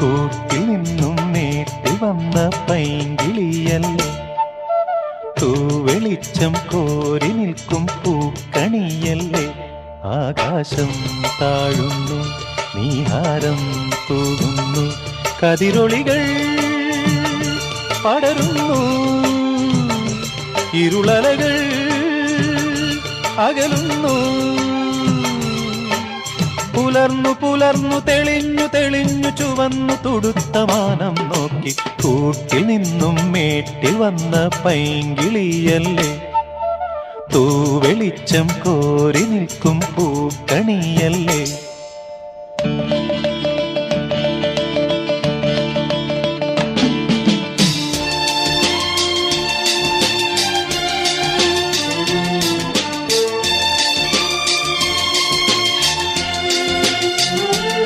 കൂട്ടിൽ നിന്നും നേട്ടി വന്ന പൈങ്കിളിയല്ലേ തൂവെളിച്ചം കോരി നിൽക്കും പൂക്കണിയല്ലേ. ആകാശം താഴുന്നു നീഹാരം തൂകുന്നു. കതിരൊളികൾ പടരുന്നു ഇരുളലകൾ അകലുന്നു. പുലർന്നു പുലർന്നു തെളിഞ്ഞു തെളിഞ്ഞു ചുവന്നു തുടുത്ത മാനം നോക്കി കൂട്ടിൽ നിന്നും മേട്ടിൽ വന്ന പൈങ്കിളിയല്ലേ? തൂവെളിച്ചം കോരി നിൽക്കും പൂക്കണിയല്ലേ?